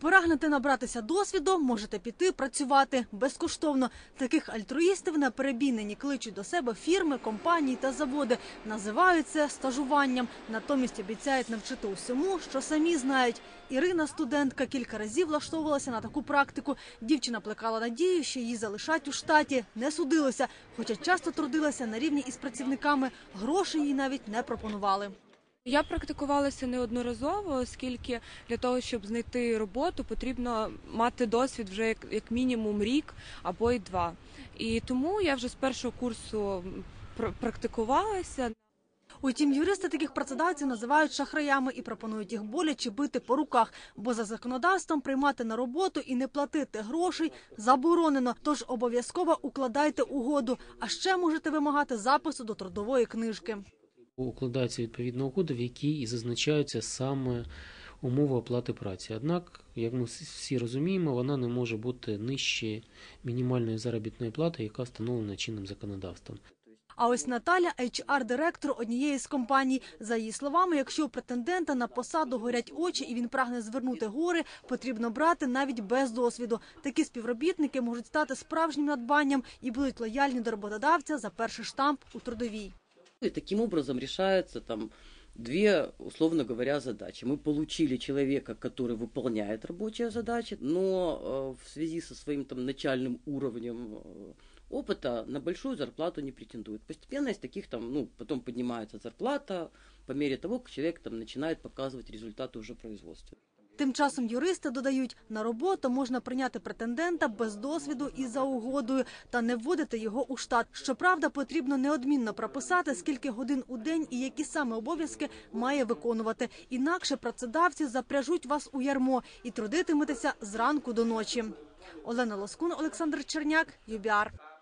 Прагнете набратися досвіду, можете піти працювати безкоштовно. Таких альтруїстів на перебій нині кличуть до себе фірми, компанії та заводи. Називають це стажуванням. Натомість обіцяють навчити усьому, що самі знають. Ірина, студентка, кілька разів влаштовувалася на таку практику. Дівчина плекала надію, що її залишать у штаті. Не судилося, хоча часто трудилася на рівні із працівниками. Грошей їй навіть не пропонували. Я практикувалася неодноразово, оскільки для того, щоб знайти роботу, потрібно мати досвід вже як, як мінімум рік або й два. І тому я вже з першого курсу пр- практикувалася. Утім, юристи таких працедавців називають шахраями і пропонують їх боляче бити по руках, бо за законодавством приймати на роботу і не платити грошей заборонено. Тож обов'язково укладайте угоду, а ще можете вимагати запису до трудової книжки. Укладається відповідна угода, в якій і зазначаються саме умови оплати праці. Однак, як ми всі- розуміємо, вона не може бути нижче мінімальної заробітної плати, яка встановлена чинним законодавством. А ось Наталя, HR-директор однієї з компаній. За її словами, якщо у претендента на посаду горять очі і він прагне звернути гори, потрібно брати навіть без досвіду. Такі співробітники можуть стати справжнім надбанням і будуть лояльні до роботодавця за перший штамп у трудовій. И таким образом решаются там две, условно говоря, задачи. Мы получили человека, который выполняет рабочие задачи, но э, в связи со своим там начальным уровнем э, опыта на большую зарплату не претендует. Постепенно из таких там, ну, потом поднимается зарплата по мере того, как человек там начинает показывать результаты уже производства. Тим часом юристи додають, на роботу можна прийняти претендента без досвіду і за угодою та не вводити його у штат. Щоправда, потрібно неодмінно прописати, скільки годин у день і які саме обов'язки має виконувати. Інакше працедавці запряжуть вас у ярмо і трудитиметеся зранку до ночі. Олена Лоскун, Олександр Черняк, ЮБІАР.